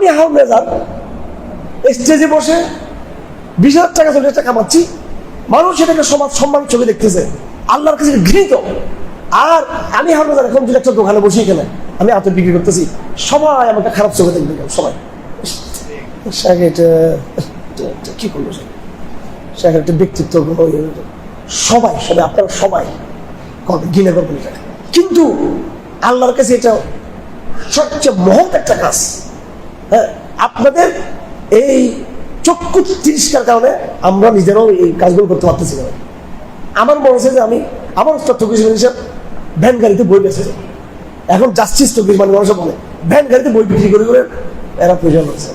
আমি হারুন রেজার স্টেজে বসে বিশ হাজার টাকা চল্লিশ টাকা কামাচ্ছি মানুষ এটাকে সমাজ সম্মান চোখে দেখতেছে। আল্লাহর কাছে ঘৃণিত। আর আমি হারুন রেজার এখন যদি একটা দোকানে বসি এখানে। আমি আতর বিক্রি করতেছি। সবাই আমাকে খারাপ চোখে দেখবে সবাই। কি করল সে? একটা ব্যক্তিত্ব। সবাই সবাই, আপনারা সবাই করবেন গিলে করবেন কিন্তু আল্লাহর কাছে এটা সবচেয়ে মহৎ একটা কাজ। হ্যাঁ আপনাদের এই চক্ষু তিরস্কার কারণে আমরা নিজেরাও এই কাজগুলো করতে পারতেছি না। আমার মনে হচ্ছে যে আমি আমার কৃষি হিসাব ভ্যান গাড়িতে বই বেঁচে এখন জাস্টিস তো মানে মানুষ বলে, ভ্যান গাড়িতে বই বিক্রি করে করে এরা প্রয়োজন হচ্ছে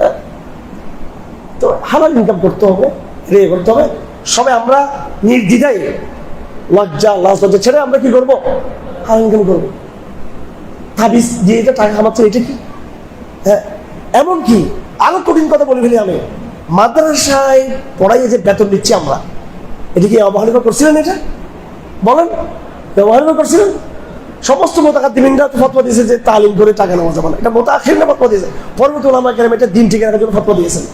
হ্যাঁ? তো হালাল ইনকাম করতে হবে রে করতে হবে। সবাই আমরা নির্দ্বিধায় লজ্জা, লাজ, লজ্জা ছেড়ে আমরা কি করব? হালাল ইনকাম করব। তাবিজ দিয়ে এটা টাকা কামাচ্ছে এটা কি? হ্যাঁ? এমন কি আরও কঠিন কথা বলে ফেলি আমি। মাদ্রাসায় পড়াইয়ে যে বেতন নিচ্ছি আমরা, এটা কি অবহেলিত করছিলেন এটা? বলেন, অবহেলিত করছিলেন? সমস্ত মোতাকাত দিমিনরা তো ফতোয়া দিয়েছে যে তালিম করে টাকা নেওয়া যাবে না। এটা মোতাখির না ফতোয়া দিয়েছে। পরবর্তী ওলামা কেরাম এটা দিন ঠিক রাখার জন্য ফতোয়া দিয়েছেন।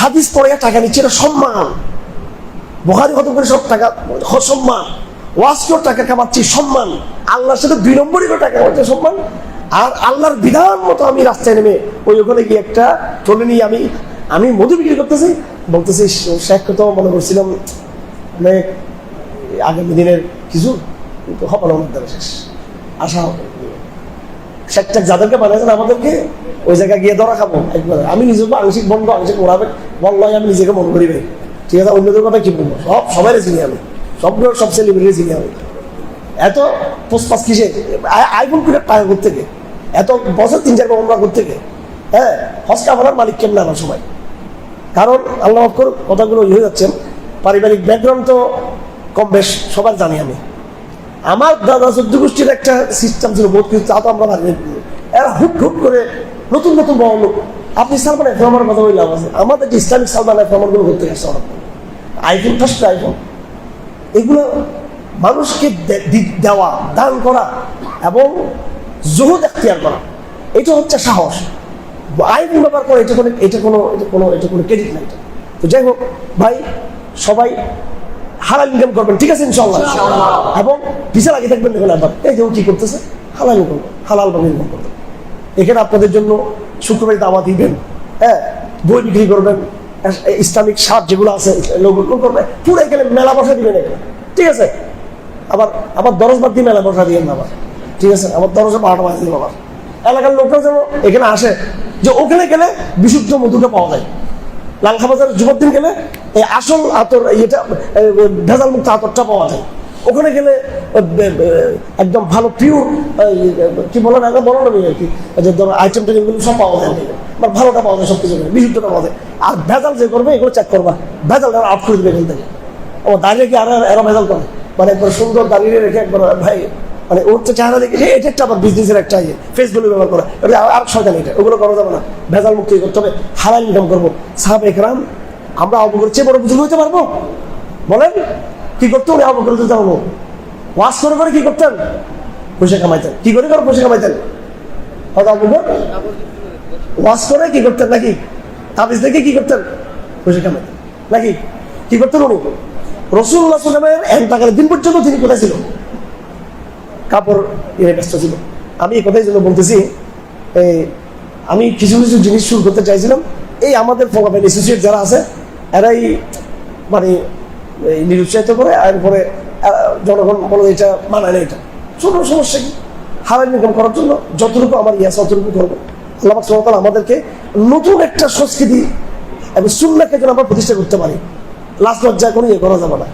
হাদিস পড়ে টাকা নিচ্ছে, এটা সম্মান। বহারি খতম করে সব টাকা সম্মান। ওয়াজ টাকা কামাচ্ছি, সম্মান। আল্লাহর সাথে দুই নম্বরই টাকা কামাচ্ছে, সম্মান। আর আল্লাহর বিধান মতো আমি রাস্তায় নেমে ওই ওখানে গিয়ে একটা চলে নিয়ে আমি আমি মধু বিক্রি করতেছি। বলতেছি শেখ তো মনে করছিলাম মানে আগামী দিনের কিছু কিন্তু না আমার দ্বারা শেষ। আশা হবে। শেখ টেক যাদেরকে বানিয়েছেন আমাদেরকে ওই জায়গায় গিয়ে ধরা খাব একবার। আমি নিজেকে আংশিক বন্ধ, আংশিক মোড়াবে বললাই আমি নিজেকে মনে করি ভাই ঠিক আছে, অন্যদের কথা কি বলব? সব সবাই চিনি আমি। সবগুলো সব সেলিব্রিটি চিনি আমি। এত পোস্পাস কিসে আই- আইফোন কিনে টাকা থেকে এত বছর তিন চার আমরা করতে থেকে হ্যাঁ হস্কা ভরার মালিক কেমন আমার সবাই? কারণ আল্লাহ করুক, কথাগুলো হয়ে যাচ্ছেন পারিবারিক ব্যাকগ্রাউন্ড তো কম বেশ, সবার জানি আমি। আমার দাদা চোদ্দ গোষ্ঠীর একটা সিস্টেম ছিল বহুত কিছু, তা তো আমরা ভাবি এরা হুট হুট করে নতুন নতুন বড় লোক। আপনি সালমান এফ রহমানের কথা বললাম আছে। আমাদের যে ইসলামিক সালমান এফ রহমানগুলো করতে গেছে অনেক আইফোন ফার্স্ট আইফোন এগুলো মানুষকে দেওয়া, দান করা এবং জহুদ এখতিয়ার করা। এটা হচ্ছে সাহস। আইন ব্যবহার করে এটা কোনো এটা কোনো এটা কোনো এটা কোনো ক্রেডিট নাই তো যাই হোক ভাই সবাই হালাল ইনকাম করবেন ঠিক আছে ইনশাল্লাহ এবং পিছিয়ে লাগিয়ে থাকবেন দেখুন আবার এই যে ও কি করতেছে? হালাল ইনকাম হালাল ভাবে ইনকাম করবেন এখানে আপনাদের জন্য শুক্রবারে দাওয়া দিবেন হ্যাঁ? বই বিক্রি করবেন ইসলামিক সার যেগুলো আছে লোকগুলো করবে পুরো এখানে মেলা বসা দিবেন এখানে। ঠিক আছে? আবার আবার দরজ বাদ দিয়ে মেলা বসা দিবেন আবার। ঠিক আছে, আমার দরজে বারোটা বাজে দিন আবার। এলাকার লোকরা যেন এখানে আসে, যে ওখানে গেলে বিশুদ্ধ মধুটা পাওয়া যায়। লালখা বাজার যুবক দিন গেলে এই আসল আতর এটা ভেজাল মুক্ত আতরটা পাওয়া যায়। ওখানে গেলে একদম ভালো পিওর কি বলো না বলো না আর কি, যে ধরো আইটেম টেমগুলো সব পাওয়া যায় বা ভালোটা পাওয়া যায় সব কিছু বিশুদ্ধটা পাওয়া যায়। আর ভেজাল যে করবে, এগুলো চেক করবা। ভেজালটা আউট করে দেবে এখান থেকে। ও দাঁড়িয়ে কি আর এরা ভেজাল করে। মানে একবার সুন্দর দাঁড়িয়ে রেখে একবার, ভাই মানে ওর তো চেহারা দেখে এটা একটা আবার বিজনেসের একটা ইয়ে। ফেসবুক ব্যবহার করা। এটা আর শয়তান এটা, ওগুলো করা যাবে না। ভেজাল মুক্তি করতে হবে। হালাল ইনকাম করব। সাহাব একরাম, আমরা অবগত চেয়ে বড় বুঝুল হইতে পারব? বলেন, কি করতে হবে? অবগত হতে পারব ওয়াশ করে করে কি করতেন পয়সা কামাইতেন কি করে করে পয়সা কামাইতেন হয়তো অবগত ওয়াশ করে কি করতেন নাকি? তাবিজ দেখে কি করতেন পয়সা কামাইতেন নাকি? কি করতেন উনি? রসুল্লাহ সাল্লামের এক টাকার দিন পর্যন্ত তিনি কোথায় ছিল কাপড় ব্যস্ত ছিল। আমি এই কথাই বলতেছি এই আমি কিছু কিছু জিনিস শুরু করতে চাইছিলাম। এই আমাদের ফোকামের অ্যাসোসিয়েট যারা আছে এরাই মানে নিরুৎসাহিত করে এরপরে আহ, জনগণ বলে এটা মানায় না এটা। ছোট সমস্যা কি? হারাল ইনকাম করার জন্য যতটুকু আমার ইয়ে আছে ততটুকু করব। আল্লাহ সুবহানাহু আমাদেরকে নতুন একটা সংস্কৃতি এবং সুন্নাকে যেন আমরা প্রতিষ্ঠা করতে পারি। লাস্ট লজ্জায় কোনো ইয়ে করা যাবে না।